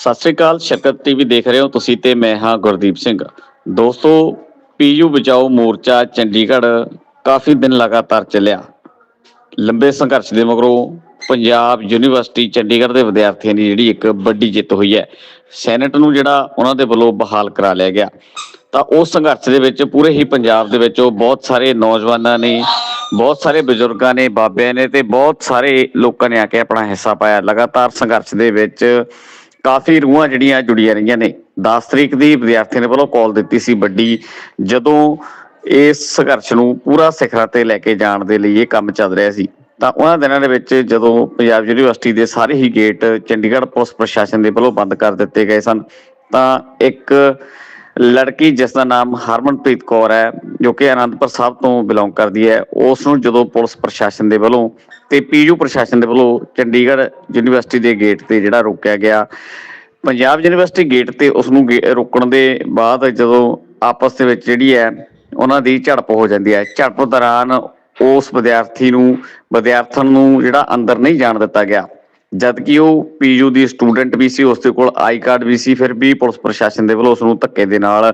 ਸਤਿ ਸ੍ਰੀ ਅਕਾਲ, ਸ਼ਕਤ TV ਦੇਖ ਰਹੇ ਹੋ ਤੁਸੀਂ ਤੇ ਮੈਂ ਹਾਂ ਗੁਰਦੀਪ ਸਿੰਘ। ਦੋਸਤੋ, ਪੀਯੂ ਬਚਾਓ ਮੋਰਚਾ ਚੰਡੀਗੜ੍ਹ ਕਾਫੀ ਦਿਨ ਲਗਾਤਾਰ ਚੱਲਿਆ। ਲੰਬੇ ਸੰਘਰਸ਼ ਦੇ ਮਗਰੋਂ ਪੰਜਾਬ ਯੂਨੀਵਰਸਿਟੀ ਚੰਡੀਗੜ੍ਹ ਦੇ ਵਿਦਿਆਰਥੀਆਂ ਦੀ ਜਿਹੜੀ ਇੱਕ ਵੱਡੀ ਜਿੱਤ ਹੋਈ ਹੈ, ਸੈਨੇਟ ਨੂੰ ਜਿਹੜਾ ਉਹਨਾਂ ਦੇ ਵੱਲੋਂ ਬਹਾਲ ਕਰਾ ਲਿਆ ਗਿਆ। ਤਾਂ ਉਸ ਸੰਘਰਸ਼ ਦੇ ਵਿੱਚ ਪੂਰੇ ਹੀ ਪੰਜਾਬ ਦੇ ਵਿੱਚ ਉਹ ਬਹੁਤ ਸਾਰੇ ਨੌਜਵਾਨਾਂ ਨੇ, ਬਹੁਤ ਸਾਰੇ ਬਜ਼ੁਰਗਾਂ ਨੇ, ਬਾਬਿਆਂ ਨੇ ਤੇ ਬਹੁਤ ਸਾਰੇ ਲੋਕਾਂ ਨੇ ਆ ਕੇ ਆਪਣਾ ਹਿੱਸਾ ਪਾਇਆ। ਲਗਾਤਾਰ ਸੰਘਰਸ਼ ਦੇ ਵਿੱਚ ਕਾਫੀ ਰੂਹਾਂ ਜਿਹੜੀਆਂ ਜੁੜੀਆਂ ਰਹੀਆਂ ਨੇ। 10 ਤਰੀਕ ਦੀ ਵਿਦਿਆਰਥੀਆਂ ਨੇ ਵੱਲੋਂ ਕਾਲ ਦਿੱਤੀ ਸੀ ਵੱਡੀ। ਜਦੋਂ ਇਸ ਸੰਘਰਸ਼ ਨੂੰ ਪੂਰਾ ਸਿਖਰਾਂ ਤੇ ਲੈ ਕੇ ਜਾਣ ਦੇ ਲਈ ਇਹ ਕੰਮ ਚੱਲ ਰਿਹਾ ਸੀ, ਤਾਂ ਉਹਨਾਂ ਦਿਨਾਂ ਦੇ ਵਿੱਚ ਜਦੋਂ ਪੰਜਾਬ ਯੂਨੀਵਰਸਿਟੀ ਦੇ ਸਾਰੇ ਹੀ ਗੇਟ ਚੰਡੀਗੜ੍ਹ ਪੁਲਿਸ ਪ੍ਰਸ਼ਾਸਨ ਦੇ ਵੱਲੋਂ ਬੰਦ ਕਰ ਦਿੱਤੇ ਗਏ ਸਨ, ਤਾਂ ਇੱਕ ਲੜਕੀ ਜਿਸ ਦਾ ਨਾਮ ਹਰਮਨਪ੍ਰੀਤ ਕੌਰ ਹੈ, ਜੋ ਕਿ ਅਨੰਦਪੁਰ ਸਾਹਿਬ ਤੋਂ ਬਿਲੋਂਗ ਕਰਦੀ ਹੈ, ਉਸ ਨੂੰ ਜਦੋਂ ਪੁਲਿਸ ਪ੍ਰਸ਼ਾਸਨ ਦੇ ਵੱਲੋਂ ਤੇ ਪੀਯੂ ਪ੍ਰਸ਼ਾਸਨ ਦੇ ਵੱਲੋਂ ਚੰਡੀਗੜ੍ਹ ਯੂਨੀਵਰਸਿਟੀ ਦੇ ਗੇਟ ਤੇ ਜਿਹੜਾ ਰੋਕਿਆ ਗਿਆ, ਪੰਜਾਬ ਯੂਨੀਵਰਸਿਟੀ ਗੇਟ ਤੇ ਉਸ ਨੂੰ ਗੇ- ਰੋਕਣ ਦੇ ਬਾਅਦ ਜਦੋਂ ਆਪਸ ਦੇ ਵਿੱਚ ਜਿਹੜੀ ਹੈ, ਉਹਨਾਂ ਦੀ ਝੜਪ ਹੋ ਜਾਂਦੀ ਹੈ। ਝੜਪ ਦੌਰਾਨ ਉਸ ਵਿਦਿਆਰਥੀ ਨੂੰ, ਵਿਦਿਆਰਥਣ ਨੂੰ ਜਿਹੜਾ ਅੰਦਰ ਨਹੀਂ ਜਾਣ ਦਿੱਤਾ ਗਿਆ। ਜਦ ਕਿ ਉਹ ਪੀਯੂ ਦੀ ਸਟੂਡੈਂਟ ਵੀ ਸੀ ਉਸ ਦੇ ਕੋਲ ਆਈ ਕਾਰਡ ਵੀ ਸੀ, ਫਿਰ ਵੀ ਪੁਲਿਸ ਪ੍ਰਸ਼ਾਸਨ ਦੇ ਵੱਲੋਂ ਉਸ ਨੂੰ ਧੱਕੇ ਦੇ ਨਾਲ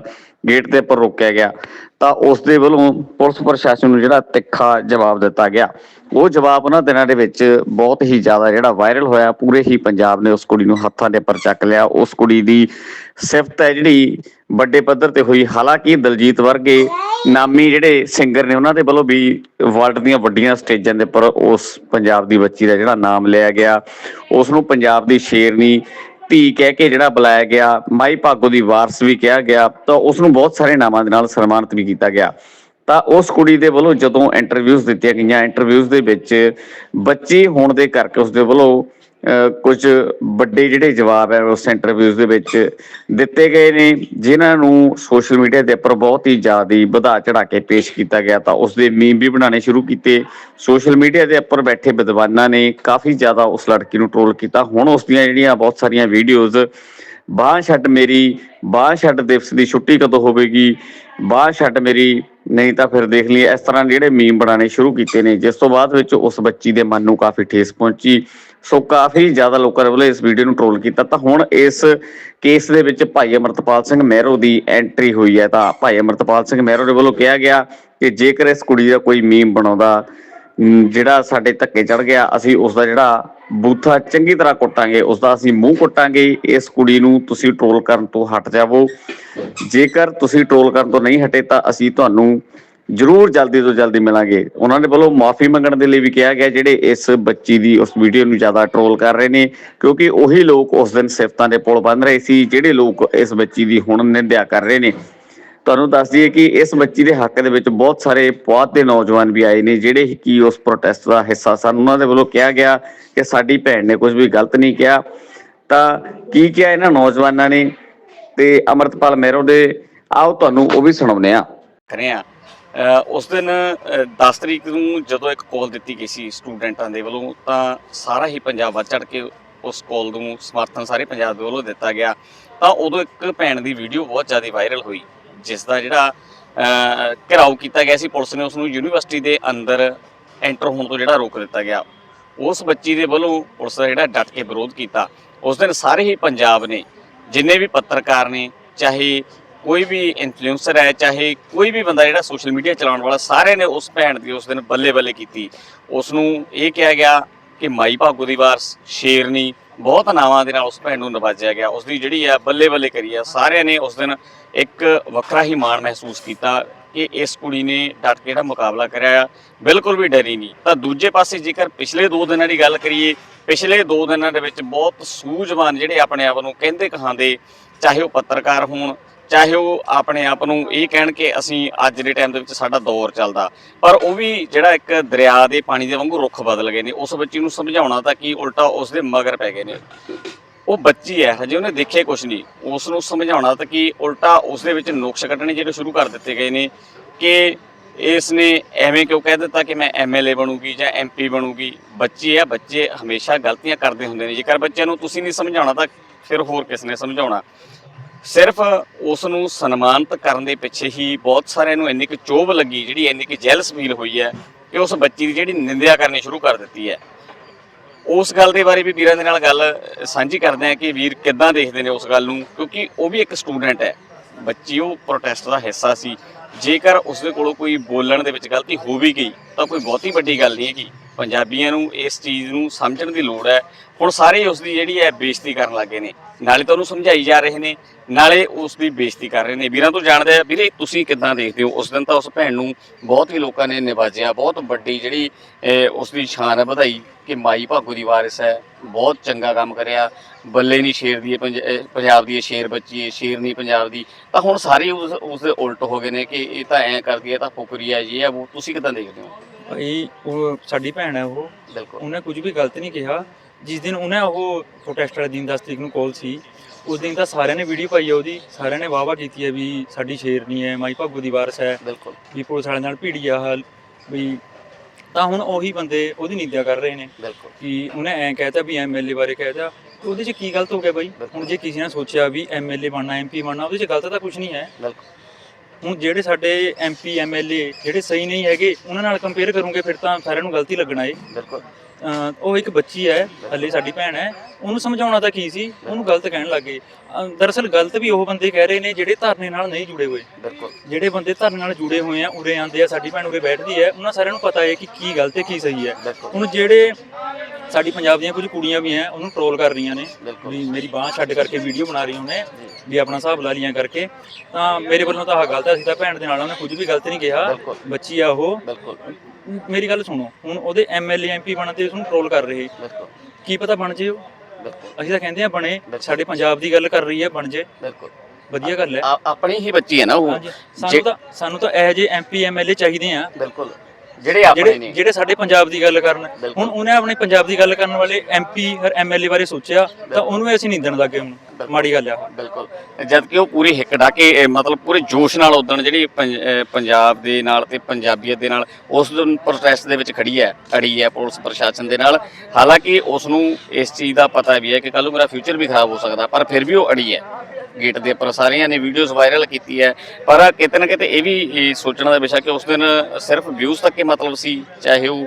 ਗੇਟ ਦੇ ਉੱਪਰ ਰੋਕਿਆ ਗਿਆ। ਤਾਂ ਉਸ ਦੇ ਵੱਲੋਂ ਪੁਲਿਸ ਪ੍ਰਸ਼ਾਸਨ ਨੂੰ ਜਿਹੜਾ ਤਿੱਖਾ ਜਵਾਬ ਦਿੱਤਾ ਗਿਆ। ਉਹ ਜਵਾਬ ਉਹਨਾਂ ਦਿਨਾਂ ਦੇ ਵਿੱਚ ਬਹੁਤ ਹੀ ਜ਼ਿਆਦਾ ਜਿਹੜਾ ਵਾਇਰਲ ਹੋਇਆ, ਪੂਰੇ ਹੀ ਪੰਜਾਬ ਨੇ ਉਸ ਕੁੜੀ ਨੂੰ ਹੱਥਾਂ ਦੇ ਉੱਪਰ ਚੱਕ ਲਿਆ। ਉਸ ਕੁੜੀ ਦੀ ਸਿਫਤ ਹੈ ਜਿਹੜੀ ਵੱਡੇ ਪੱਧਰ ਤੇ ਹੋਈ। ਹਾਲਾਂਕਿ ਦਲਜੀਤ ਵਰਗੇ ਨਾਮੀ ਜਿਹੜੇ ਸਿੰਗਰ ਨੇ, ਉਹਨਾਂ ਦੇ ਵੱਲੋਂ ਵੀ ਵਰਲਡ ਦੀਆਂ ਵੱਡੀਆਂ ਸਟੇਜਾਂ ਦੇ ਉੱਪਰ ਉਸ ਪੰਜਾਬ ਦੀ ਬੱਚੀ ਦਾ ਜਿਹੜਾ ਨਾਮ ਲਿਆ ਗਿਆ। ਉਸ ਨੂੰ ਪੰਜਾਬ ਦੀ ਸ਼ੇਰਨੀ ਧੀ ਕਹਿ ਕੇ ਜਿਹੜਾ ਬੁਲਾਇਆ ਗਿਆ। ਮਾਈ ਭਾਗੋ ਦੀ ਵਾਰਸ ਵੀ ਕਿਹਾ ਗਿਆ। ਤਾਂ ਉਸ ਨੂੰ ਬਹੁਤ ਸਾਰੇ ਨਾਮਾਂ ਦੇ ਨਾਲ ਸਨਮਾਨਿਤ ਵੀ ਕੀਤਾ ਗਿਆ। ਤਾਂ ਉਸ ਕੁੜੀ ਦੇ ਵੱਲੋਂ ਜਦੋਂ ਇੰਟਰਵਿਊਜ਼ ਦਿੱਤੀਆਂ ਗਈਆਂ ਇੰਟਰਵਿਊਜ਼ ਦੇ ਵਿੱਚ ਬੱਚੀ ਹੋਣ ਦੇ ਕਰਕੇ ਉਸ ਦੇ ਵੱਲੋਂ ਕੁਝ ਵੱਡੇ ਜਿਹੜੇ ਜਵਾਬ ਹੈ ਉਸ ਇੰਟਰਵਿਊਜ਼ ਦੇ ਵਿੱਚ ਦਿੱਤੇ ਗਏ ਨੇ, ਜਿਨ੍ਹਾਂ ਨੂੰ ਸੋਸ਼ਲ ਮੀਡੀਆ ਦੇ ਉੱਪਰ ਬਹੁਤ ਹੀ ਜ਼ਿਆਦਾ ਵਧਾ ਚੜਾ ਕੇ ਪੇਸ਼ ਕੀਤਾ ਗਿਆ ਤਾਂ ਉਸ ਦੇ ਮੀਮ ਵੀ ਬਣਾਉਣੇ ਸ਼ੁਰੂ ਕੀਤੇ। ਸੋਸ਼ਲ ਮੀਡੀਆ ਦੇ ਉੱਪਰ ਬੈਠੇ ਵਿਦਵਾਨਾਂ ਨੇ ਕਾਫੀ ਜ਼ਿਆਦਾ ਉਸ ਲੜਕੀ ਨੂੰ ਟ੍ਰੋਲ ਕੀਤਾ। ਹੁਣ ਉਸ ਦੀਆਂ ਜਿਹੜੀਆਂ ਬਹੁਤ ਸਾਰੀਆਂ ਵੀਡੀਓਜ਼ ਬਾਹ ਛੱਡ ਮੇਰੀ, ਬਾਹ ਛੱਡ ਦਿਵਸ ਦੀ ਛੁੱਟੀ ਕਦੋਂ ਹੋਵੇਗੀ? ਬਾਹ ਛੱਡ ਮੇਰੀ, ਨਹੀਂ ਤਾਂ ਫਿਰ ਦੇਖ ਲਈ ਇਸ ਤਰ੍ਹਾਂ ਜਿਹੜੇ ਮੀਮ ਬਣਾਉਣੇ ਸ਼ੁਰੂ ਕੀਤੇ ਨੇ, ਜਿਸ ਤੋਂ ਬਾਅਦ ਵਿੱਚ ਉਸ ਬੱਚੀ ਦੇ ਮਨ ਨੂੰ ਕਾਫੀ ਠੇਸ ਪਹੁੰਚੀ। ਸੋ ਕਾਫੀ ਜ਼ਿਆਦਾ ਲੋਕਾਂ ਵੱਲੋਂ ਇਸ ਵੀਡੀਓ ਨੂੰ ਟ੍ਰੋਲ ਕੀਤਾ। ਤਾਂ ਹੁਣ ਇਸ ਕੇਸ ਦੇ ਵਿੱਚ ਭਾਈ ਅਮਰਤਪਾਲ ਸਿੰਘ ਮਹਿਰੋ ਦੀ ਐਂਟਰੀ ਹੋਈ ਹੈ। ਤਾਂ ਭਾਈ ਅਮਰਤਪਾਲ ਸਿੰਘ ਮਹਿਰੋ ਦੇ ਵੱਲੋਂ ਕਿਹਾ ਗਿਆ ਕਿ ਜੇਕਰ ਇਸ ਕੁੜੀ ਦਾ ਕੋਈ ਮੀਮ ਬਣਾਉਂਦਾ ਜਿਹੜਾ ਸਾਡੇ ਧੱਕੇ ਚੜ ਗਿਆ, ਅਸੀਂ ਉਸ ਦਾ ਜਿਹੜਾ ਬੂਥਾ ਚੰਗੀ ਤਰ੍ਹਾਂ ਕੁੱਟਾਂਗੇ ਉਸ ਦਾ ਅਸੀਂ ਮੂੰਹ ਕੁੱਟਾਂਗੇ, ਇਸ ਕੁੜੀ ਨੂੰ ਤੁਸੀਂ ਟ੍ਰੋਲ ਕਰਨ ਤੋਂ ਹਟ ਜਾਵੋ। ਜੇਕਰ ਤੁਸੀਂ ਟ੍ਰੋਲ ਕਰਨ ਤੋਂ ਨਹੀਂ ਹਟੇ, ਤਾਂ ਅਸੀਂ ਤੁਹਾਨੂੰ ਜ਼ਰੂਰ ਜਲਦੀ ਤੋਂ ਜਲਦੀ ਮਿਲਾਂਗੇ। ਉਹਨਾਂ ਦੇ ਵੱਲੋਂ ਮਾਫੀ ਮੰਗਣ ਦੇ ਲਈ ਵੀ ਕਿਹਾ ਗਿਆ ਜਿਹੜੇ ਇਸ ਬੱਚੀ ਦੀ, ਉਸ ਵੀਡੀਓ ਨੂੰ ਜ਼ਿਆਦਾ ਟ੍ਰੋਲ ਕਰ ਰਹੇ ਨੇ, ਕਿਉਂਕਿ ਉਹੀ ਲੋਕ ਉਸ ਦਿਨ ਸਿਫਤਾਂ ਦੇ ਪੁਲ ਬੰਨ ਰਹੇ ਸੀ, ਜਿਹੜੇ ਲੋਕ ਇਸ ਬੱਚੀ ਦੀ ਹੁਣ ਨਿੰਦਿਆ ਕਰ ਰਹੇ ਨੇ। ਤੁਹਾਨੂੰ ਦੱਸ ਦਈਏ ਕਿ ਇਸ ਬੱਚੀ ਦੇ ਹੱਕ ਦੇ ਵਿੱਚ ਬਹੁਤ ਸਾਰੇ ਪੁਆਧ ਦੇ ਨੌਜਵਾਨ ਵੀ ਆਏ ਨੇ, ਜਿਹੜੇ ਕਿ ਉਸ ਪ੍ਰੋਟੈਸਟ ਦਾ ਹਿੱਸਾ ਸਨ। ਉਹਨਾਂ ਦੇ ਵੱਲੋਂ ਕਿਹਾ ਗਿਆ ਕਿ ਸਾਡੀ ਭੈਣ ਨੇ ਕੁਝ ਵੀ ਗਲਤ ਨਹੀਂ ਕਿਹਾ। ਤਾਂ ਕੀ ਕਿਹਾ ਇਹਨਾਂ ਨੌਜਵਾਨਾਂ ਨੇ? ਤੇ ਅਮਰਤਪਾਲ ਮਹਿਰੋ ਦੇ, ਆਓ ਤੁਹਾਨੂੰ ਉਹ ਵੀ ਸੁਣਾਉਂਦੇ ਆ ਕਰੇ ਉਸ ਦਿਨ 10 ਤਰੀਕ ਨੂੰ ਜਦੋਂ ਇੱਕ ਕਾਲ ਦਿੱਤੀ ਗਈ ਸੀ ਸਟੂਡੈਂਟਾਂ ਦੇ ਵੱਲੋਂ, ਤਾਂ ਸਾਰਾ ਹੀ ਪੰਜਾਬ ਵੱਧ ਚੜ ਕੇ ਉਸ ਕਾਲ ਨੂੰ ਸਮਰਥਨ ਸਾਰੇ ਪੰਜਾਬ ਦੇ ਵੱਲੋਂ ਦਿੱਤਾ ਗਿਆ। ਤਾਂ ਉਦੋਂ ਇੱਕ ਭੈਣ ਦੀ ਵੀਡੀਓ ਬਹੁਤ ਜ਼ਿਆਦਾ ਵਾਇਰਲ ਹੋਈ, ਜਿਸ ਦਾ ਜਿਹੜਾ ਘਿਰਾਓ ਕੀਤਾ ਗਿਆ ਸੀ ਪੁਲਿਸ ਨੇ, ਉਸ ਨੂੰ ਯੂਨੀਵਰਸਿਟੀ ਦੇ ਅੰਦਰ ਐਂਟਰ ਹੋਣ ਤੋਂ ਜਿਹੜਾ ਰੋਕ ਦਿੱਤਾ ਗਿਆ। ਉਸ ਬੱਚੀ ਦੇ ਵੱਲੋਂ ਪੁਲਿਸ ਦਾ ਜਿਹੜਾ ਡਟ ਕੇ ਵਿਰੋਧ ਕੀਤਾ। ਉਸ ਦਿਨ ਸਾਰੇ ਹੀ ਪੰਜਾਬ ਨੇ, ਜਿੰਨੇ ਵੀ ਪੱਤਰਕਾਰ ਨੇ, ਚਾਹੇ ਕੋਈ ਵੀ ਇਨਫਲੂਐਂਸਰ ਹੈ, ਚਾਹੇ ਕੋਈ ਵੀ ਬੰਦਾ ਜਿਹੜਾ ਸੋਸ਼ਲ ਮੀਡੀਆ ਚਲਾਉਣ ਵਾਲਾ, ਸਾਰੇ ਨੇ ਉਸ ਭੈਣ ਦੀ ਉਸ ਦਿਨ ਬੱਲੇ ਬੱਲੇ ਕੀਤੀ। ਉਸ ਨੂੰ ਇਹ ਕਿਹਾ ਗਿਆ ਕਿ ਮਾਈ ਭਾਗੋ ਦੀ ਵਾਰਸ ਸ਼ੇਰਨੀ, ਬਹੁਤ ਨਾਵਾਂ ਦੇ ਨਾਲ ਉਸ ਭੈਣ ਨੂੰ ਨਵਾਜਿਆ ਗਿਆ। ਉਸ ਦੀ ਜਿਹੜੀ ਆ ਬੱਲੇ ਬੱਲੇ ਕਰੀ ਆ, ਸਾਰਿਆਂ ਨੇ ਉਸ ਦਿਨ ਇੱਕ ਵੱਖਰਾ ਹੀ ਮਾਣ ਮਹਿਸੂਸ ਕੀਤਾ ਕਿ ਇਸ ਕੁੜੀ ਨੇ ਡਟ ਕੇ ਜਿਹੜਾ ਮੁਕਾਬਲਾ ਕਰਿਆ ਆ, ਬਿਲਕੁਲ ਵੀ ਡਰੀ ਨਹੀਂ। ਤਾਂ ਦੂਜੇ ਪਾਸੇ ਜੇਕਰ ਪਿਛਲੇ 2 ਦਿਨਾਂ ਦੀ ਗੱਲ ਕਰੀਏ, ਪਿਛਲੇ 2 ਦਿਨਾਂ ਦੇ ਵਿੱਚ ਬਹੁਤ ਸੂਝਵਾਨ ਜਿਹੜੇ ਆਪਣੇ ਆਪ ਨੂੰ ਕਹਿੰਦੇ ਕਹਾਂਦੇ ਚਾਹੇ ਉਹ ਪੱਤਰਕਾਰ ਹੋਣ ਚਾਹੇ ਉਹ ਆਪਣੇ ਆਪ ਨੂੰ ਇਹ ਕਹਿਣ ਕਿ ਅਸੀਂ ਅੱਜ ਦੇ ਟਾਈਮ ਦੇ ਵਿੱਚ ਸਾਡਾ ਦੌਰ ਚੱਲਦਾ, ਪਰ ਉਹ ਵੀ ਜਿਹੜਾ ਇੱਕ ਦਰਿਆ ਦੇ ਪਾਣੀ ਦੇ ਵਾਂਗੂ ਰੁੱਖ ਬਦਲ ਗਏ ਨੇ, ਉਸ ਬੱਚੀ ਨੂੰ ਸਮਝਾਉਣਾ ਤਾਂ ਕੀ ਉਲਟਾ ਉਸ ਦੇ ਮਗਰ ਪੈ ਗਏ ਨੇ। ਉਹ ਬੱਚੀ ਹੈ, ਹਜੇ ਉਹਨੇ ਦੇਖਿਆ ਕੁਝ ਨਹੀਂ। ਉਸ ਨੂੰ ਸਮਝਾਉਣਾ ਤਾਂ ਕਿ ਉਲਟਾ ਉਸ ਦੇ ਵਿੱਚ ਨੁਕਸ ਕੱਢਣੇ ਜਿਹੜੇ ਸ਼ੁਰੂ ਕਰ ਦਿੱਤੇ ਗਏ ਨੇ ਕਿ ਇਸ ਨੇ ਐਵੇਂ ਕਿਉਂ ਕਹਿ ਦਿੱਤਾ ਕਿ ਮੈਂ ਐਮਐਲਏ ਬਣੂਗੀ ਜਾਂ ਐਮਪੀ ਬਣੂਗੀ। ਬੱਚੇ ਆ ਬੱਚੇ ਹਮੇਸ਼ਾ ਗਲਤੀਆਂ ਕਰਦੇ ਹੁੰਦੇ ਨੇ। ਜੇਕਰ ਬੱਚਿਆਂ ਨੂੰ ਤੁਸੀਂ ਨਹੀਂ ਸਮਝਾਉਣਾ ਤਾਂ ਫਿਰ ਹੋਰ ਕਿਸ ਨੇ ਸਮਝਾਉਣਾ? ਸਿਰਫ ਉਸ ਨੂੰ ਸਨਮਾਨਿਤ ਕਰਨ ਦੇ ਪਿੱਛੇ ਹੀ ਬਹੁਤ ਸਾਰਿਆਂ ਨੂੰ ਇੰਨੀ ਕਿ ਚੋਭ ਲੱਗੀ, ਜਿਹੜੀ ਇੰਨੀ ਕਿ ਜੈਲਸ ਫੀਲ ਹੋਈ ਹੈ ਕਿ ਉਸ ਬੱਚੀ ਦੀ ਜਿਹੜੀ ਨਿੰਦਿਆ ਕਰਨੀ ਸ਼ੁਰੂ ਕਰ ਦਿੱਤੀ ਹੈ। ਉਸ ਗੱਲ ਦੇ ਬਾਰੇ ਵੀ ਵੀਰਾਂ ਦੇ ਨਾਲ ਗੱਲ ਸਾਂਝੀ ਕਰਦੇ ਆ ਕਿ ਵੀਰ ਕਿੱਦਾਂ ਦੇਖਦੇ ਨੇ ਉਸ ਗੱਲ ਨੂੰ, ਕਿਉਂਕਿ ਉਹ ਵੀ ਇੱਕ ਸਟੂਡੈਂਟ ਹੈ। ਬੱਚੀ, ਉਹ ਪ੍ਰੋਟੈਸਟ ਦਾ ਹਿੱਸਾ ਸੀ। ਜੇਕਰ ਉਸਦੇ ਕੋਲੋਂ ਕੋਈ ਬੋਲਣ ਦੇ ਵਿੱਚ ਗਲਤੀ ਹੋ ਵੀ ਗਈ, ਤਾਂ ਕੋਈ ਬਹੁਤੀ ਵੱਡੀ ਗੱਲ ਨਹੀਂ ਹੈਗੀ। ਪੰਜਾਬੀਆਂ ਨੂੰ ਇਸ ਚੀਜ਼ ਨੂੰ ਸਮਝਣ ਦੀ ਲੋੜ ਹੈ। ਹੁਣ ਸਾਰੇ ਉਸ ਦੀ ਜਿਹੜੀ ਹੈ ਬੇਇੱਜ਼ਤੀ ਕਰਨ ਲੱਗੇ ਨੇ। ਨਾਲੇ ਤਾਂ ਉਹਨੂੰ ਸਮਝਾਈ ਜਾ ਰਹੇ ਨੇ। ਨਾਲੇ ਉਸ ਦੀ ਬੇਇੱਜ਼ਤੀ ਕਰ ਰਹੇ ਨੇ। ਵੀਰਾਂ ਤੋਂ ਜਾਣਦੇ ਆ ਵੀਰੇ ਤੁਸੀਂ ਕਿੱਦਾਂ ਦੇਖਦੇ ਹੋ? ਉਸ ਦਿਨ ਤਾਂ ਉਸ ਭੈਣ ਨੂੰ ਬਹੁਤ ਹੀ ਲੋਕਾਂ ਨੇ ਨਿਵਾਜਿਆ। ਬਹੁਤ ਵੱਡੀ ਜਿਹੜੀ ਅਹ, ਉਸ ਦੀ ਸ਼ਾਨ ਹੈ ਵਧਾਈ ਕਿ ਮਾਈ ਭਾਗੋ ਦੀ ਵਾਰਿਸ ਹੈ। ਬਹੁਤ ਚੰਗਾ ਕੰਮ ਕਰਿਆ। ਬੱਲੇ ਨਹੀਂ ਸ਼ੇਰ ਦੀ ਪੰਜਾਬ ਦੀ ਸ਼ੇਰ ਬੱਚੀ ਹੈ ਸ਼ੇਰ ਨਹੀਂ ਪੰਜਾਬ ਦੀ। ਤਾਂ ਹੁਣ ਸਾਰੇ ਉਸ ਉਸ ਦੇ ਉਲਟ ਹੋ ਗਏ ਨੇ ਕਿ ਇਹ ਤਾਂ ਐਂ ਕਰਦੀ ਹੈ ਤਾਂ ਫੁਕਰੀ ਹੈ ਜੀ ਹੈ ਉਹ ਤੁਸੀਂ ਕਿੱਦਾਂ ਦੇਖਦੇ ਹੋ? ਭਾਈ ਉਹ ਸਾਡੀ ਭੈਣ ਹੈ ਉਹ। ਬਿਲਕੁਲ। ਉਹਨੇ ਕੁਝ ਵੀ ਗਲਤ ਨਹੀਂ ਕਿਹਾ। ਜਿਸ ਦਿਨ ਉਹਨੇ ਉਹ ਪ੍ਰੋਟੈਸਟ ਵਾਲੇ ਦਿਨ 10 ਤਰੀਕ ਨੂੰ ਕਾਲ ਸੀ ਉਸ ਦਿਨ ਤਾਂ ਸਾਰਿਆਂ ਨੇ ਵੀਡੀਓ ਪਾਈ ਹੈ ਉਹਦੀ। ਸਾਰਿਆਂ ਨੇ ਵਾਵਾ ਕੀਤੀ ਹੈ ਵੀ ਸਾਡੀ ਸ਼ੇਰਨੀ ਹੈ ਮਾਈ ਭਾਗੋ ਦੀ ਵਾਰਸ ਹੈ। ਬਿਲਕੁਲ। ਵੀ ਪੁਲਿਸ ਵਾਲਿਆਂ ਨਾਲ ਭੀੜੀ ਆ ਹਾਲ ਵੀ ਤਾਂ ਹੁਣ ਉਹੀ ਬੰਦੇ ਉਹਦੀ ਨਿੰਦਿਆ ਕਰ ਰਹੇ ਨੇ। ਬਿਲਕੁਲ। ਕਿ ਉਹਨੇ ਐਂ ਕਹਿਤਾ ਵੀ ਐਮਐਲਏ ਬਾਰੇ ਕਹਿਤਾ ਉਹਦੇ 'ਚ ਕੀ ਗਲਤ ਹੋ ਗਿਆ ਬਾਈ? ਹੁਣ ਜੇ ਕਿਸੇ ਨੇ ਸੋਚਿਆ ਵੀ ਐਮਐਲਏ ਬਣਨਾ ਐਮਪੀ ਬਣਨਾ ਉਹਦੇ 'ਚ ਗਲਤ ਤਾਂ ਕੁਝ ਨਹੀਂ ਹੈ। ਬਿਲਕੁਲ। ਹੁਣ ਜਿਹੜੇ ਸਾਡੇ ਐਮਪੀ ਐਮਐਲਏ ਜਿਹੜੇ ਸਹੀ ਨਹੀਂ ਹੈਗੇ ਉਹਨਾਂ ਨਾਲ ਕੰਪੇਅਰ ਕਰੋਗੇ ਫਿਰ ਤਾਂ ਸਾਰਿਆਂ ਨੂੰ ਗਲਤੀ ਲੱਗਣਾ ਏ। ਬਿਲਕੁਲ। ਅਹ ਉਹ ਇੱਕ ਬੱਚੀ ਹੈ ਹਲੇ ਸਾਡੀ ਭੈਣ ਹੈ ਉਹਨੂੰ ਸਮਝਾਉਣਾ ਤਾਂ ਕੀ ਸੀ? ਉਹਨੂੰ ਗਲਤ ਕਹਿਣ ਲੱਗੇ ਦਰਅਸਲ ਗਲਤ ਵੀ ਉਹ ਬੰਦੇ ਕਹਿ ਰਹੇ ਨੇ ਜਿਹੜੇ ਧਰਨੇ ਨਾਲ ਨਹੀਂ ਜੁੜੇ ਹੋਏ। ਬਿਲਕੁਲ। ਜਿਹੜੇ ਬੰਦੇ ਧਰਨੇ ਨਾਲ ਜੁੜੇ ਹੋਏ ਆ ਉਰੇ ਆਉਂਦੇ ਆ ਸਾਡੀ ਭੈਣ ਉਰੇ ਬੈਠਦੀ ਹੈ ਉਹਨਾਂ ਸਾਰਿਆਂ ਨੂੰ ਪਤਾ ਹੈ ਕਿ ਕੀ ਗਲਤ ਹੈ ਕੀ ਸਹੀ ਹੈ। ਹੁਣ ਜਿਹੜੇ ਸਾਡੀ ਪੰਜਾਬ ਦੀਆਂ ਕੁਝ ਕੁੜੀਆਂ ਵੀ ਹੈ ਉਹਨੂੰ ਟ੍ਰੋਲ ਕਰ ਰਹੀਆਂ ਨੇ। ਵੀ ਮੇਰੀ ਬਾਹ ਛੱਡ ਕਰਕੇ ਵੀਡੀਓ ਬਣਾ ਰਹੀ ਉਹਨੇ ਵੀ ਆਪਣਾ ਹਿਸਾਬ ਲਾ ਲੀਆਂ ਕਰਕੇ। ਤਾਂ ਮੇਰੇ ਵੱਲੋਂ ਤਾਂ ਆਹ ਗਲਤ ਹੈ ਅਸੀਂ ਤਾਂ ਭੈਣ ਦੇ ਨਾਲ ਉਹਨੇ ਕੁਝ ਵੀ ਗਲਤ ਨਹੀਂ ਕਿਹਾ। ਬੱਚੀ ਆ ਉਹ। ਮੇਰੀ ਗੱਲ ਸੁਣੋ ਹੁਣ ਉਹਦੇ ਐਮਐਲਏ ਐਮਪੀ ਬਣਨ ਤੇ ਉਸਨੂੰ ਟ੍ਰੋਲ ਕਰ ਰਹੇ। ਕੀ ਪਤਾ ਬਣ ਜੇ ਉਹ? ਅਸੀਂ ਤਾਂ ਕਹਿੰਦੇ ਆ ਬਣੇ। ਸਾਡੇ ਪੰਜਾਬ ਦੀ ਗੱਲ ਕਰ ਰਹੀ ਹੈ ਬਣ ਜੇ। ਬਿਲਕੁਲ। ਵਧੀਆ ਗੱਲ ਹੈ। ਆਪਣੀ ਹੀ ਬੱਚੀ ਹੈ ਨਾ ਉਹ। ਸਾਨੂੰ ਤਾਂ ਸਾਨੂੰ ਤਾਂ ਇਹੋ ਜਿਹੇ ਐਮਪੀ ਐਮਐਲਏ ਚਾਹੀਦੇ ਆ। ਬਿਲਕੁਲ। ਜਿਹੜੇ ਆਪਣੇ ਨੇ। ਜਿਹੜੇ ਸਾਡੇ ਪੰਜਾਬ ਦੀ ਗੱਲ ਕਰਨ। ਹੁਣ ਉਹਨੇ ਆਪਣੇ ਪੰਜਾਬ ਦੀ ਗੱਲ ਕਰਨ ਵਾਲੇ ਐਮਪੀ ਹਰ ਐਮਐਲਏ ਬਾਰੇ ਸੋਚਿਆ ਤਾਂ ਉਹਨੂੰ ਅਸੀਂ ਨਿੰਦਣ ਲੱਗੇ ਹੁਣ ਮਾੜੀ ਗੱਲ ਆ। ਬਿਲਕੁਲ। ਜਦ ਕਿ ਉਹ ਪੂਰੀ ਹਿੱਕ ਡਾ ਕੇ ਮਤਲਬ ਪੂਰੇ ਜੋਸ਼ ਨਾਲ ਉਦਣ ਜਿਹੜੀ ਪੰਜਾਬ ਦੇ ਨਾਲ ਤੇ ਪੰਜਾਬੀਅਤ ਦੇ ਨਾਲ ਉਸ ਦਿਨ ਪ੍ਰੋਟੈਸਟ ਦੇ ਵਿੱਚ ਖੜੀ ਹੈ ਅੜੀ ਹੈ ਪੁਲਿਸ ਪ੍ਰਸ਼ਾਸਨ ਦੇ ਨਾਲ। ਹਾਲਾਂਕਿ ਉਸ ਨੂੰ ਇਸ ਚੀਜ਼ ਦਾ ਪਤਾ ਵੀ ਹੈ ਕਿ ਕੱਲ ਨੂੰ ਮੇਰਾ ਫਿਊਚਰ ਵੀ ਖਰਾਬ ਹੋ ਸਕਦਾ ਪਰ ਫਿਰ ਵੀ ਉਹ ਅੜੀ ਹੈ। ਗੇਟ ਦੇ ਉੱਪਰ ਸਾਰਿਆਂ ਨੇ ਵੀਡੀਓਜ਼ ਵਾਇਰਲ ਕੀਤੀ ਹੈ। ਪਰ ਕਿਤੇ ਨਾ ਕਿਤੇ ਇਹ ਵੀ, ਇਹ ਸੋਚਣ ਦਾ ਵਿਸ਼ਾ ਕਿ ਉਸ ਦਿਨ ਸਿਰਫ ਵਿਊਜ਼ ਤੱਕ ਹੀ ਮਤਲਬ ਸੀ, ਚਾਹੇ ਉਹ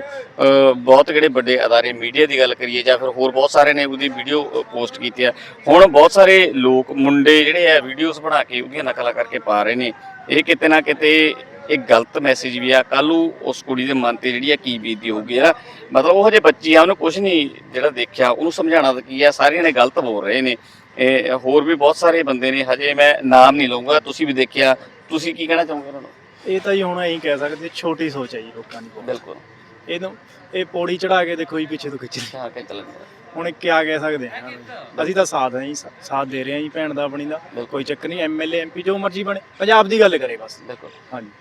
ਬਹੁਤ ਜਿਹੜੇ ਵੱਡੇ ਅਦਾਰੇ ਮੀਡੀਆ ਦੀ ਗੱਲ ਕਰੀਏ ਜਾਂ ਫਿਰ ਹੋਰ ਬਹੁਤ ਸਾਰੇ ਨੇ ਉਹਦੀ ਵੀਡੀਓ ਪੋਸਟ ਕੀਤੀ ਹੈ। ਹੁਣ ਬਹੁਤ ਸਾਰੇ ਲੋਕ, ਮੁੰਡੇ ਜਿਹੜੇ ਆ ਵੀਡੀਓਜ਼ ਬਣਾ ਕੇ ਉਹਦੀਆਂ ਨਕਲਾਂ ਕਰਕੇ ਪਾ ਰਹੇ ਨੇ। ਇਹ ਕਿਤੇ ਨਾ ਕਿਤੇ ਇਹ ਗਲਤ ਮੈਸੇਜ ਵੀ ਆ। ਕੱਲ੍ਹ ਉਸ ਕੁੜੀ ਦੇ ਮਨ ਤੇ ਜਿਹੜੀ ਆ ਕੀ ਬੀਤੀ ਹੋਊਗੀ ਆ। ਮਤਲਬ ਉਹ ਹਜੇ ਬੱਚੀ ਆ, ਉਹਨੂੰ ਕੁਝ ਨਹੀਂ ਜਿਹੜਾ ਦੇਖਿਆ, ਉਹਨੂੰ ਸਮਝਾਉਣਾ ਤਾਂ ਕੀ ਆ, ਸਾਰਿਆਂ ਨੇ ਗਲਤ ਬੋਲ ਰਹੇ ਨੇ। ਇਹ ਹੋਰ ਵੀ ਬਹੁਤ ਸਾਰੇ ਬੰਦੇ ਨੇ ਹਜੇ ਮੈਂ ਨਾਮ ਨਹੀਂ ਲਊਂਗਾ ਤੁਸੀਂ ਵੀ ਦੇਖਿਆ। ਤੁਸੀਂ ਕੀ ਕਹਿਣਾ ਚਾਹੋਗੇ ਉਹਨਾਂ ਨੂੰ? ਇਹ ਤਾਂ ਜੀ ਹੁਣ ਐਂ ਕਹਿ ਸਕਦੇ ਛੋਟੀ ਸੋਚ ਹੈ ਜੀ ਲੋਕਾਂ ਦੀ। ਬਿਲਕੁਲ। ਇਹਨੂੰ ਇਹ ਪੌੜੀ ਚੜਾ ਕੇ ਦੇਖੋ ਜੀ ਪਿੱਛੇ ਤੋਂ ਖਿੱਚ ਰਹੀ। ਹਾਂ ਕਿ ਹੁਣ ਇਹ ਕਿਆ ਕਹਿ ਸਕਦੇ ਆ? ਦਾ? ਅਸੀਂ ਤਾਂ ਸਾਥ ਹਾਂ ਜੀ ਸਾਥ ਦੇ ਰਹੇ ਹਾਂ ਜੀ ਭੈਣ ਦਾ ਆਪਣੀ ਦਾ। ਕੋਈ ਚੱਕਰ ਨਹੀਂ ਐਮਐਲਏ ਐਮਪੀ ਜੋ ਮਰਜ਼ੀ ਬਣੇ ਪੰਜਾਬ ਦੀ ਗੱਲ ਕਰੇ ਬਸ। ਬਿਲਕੁਲ। ਹਾਂਜੀ।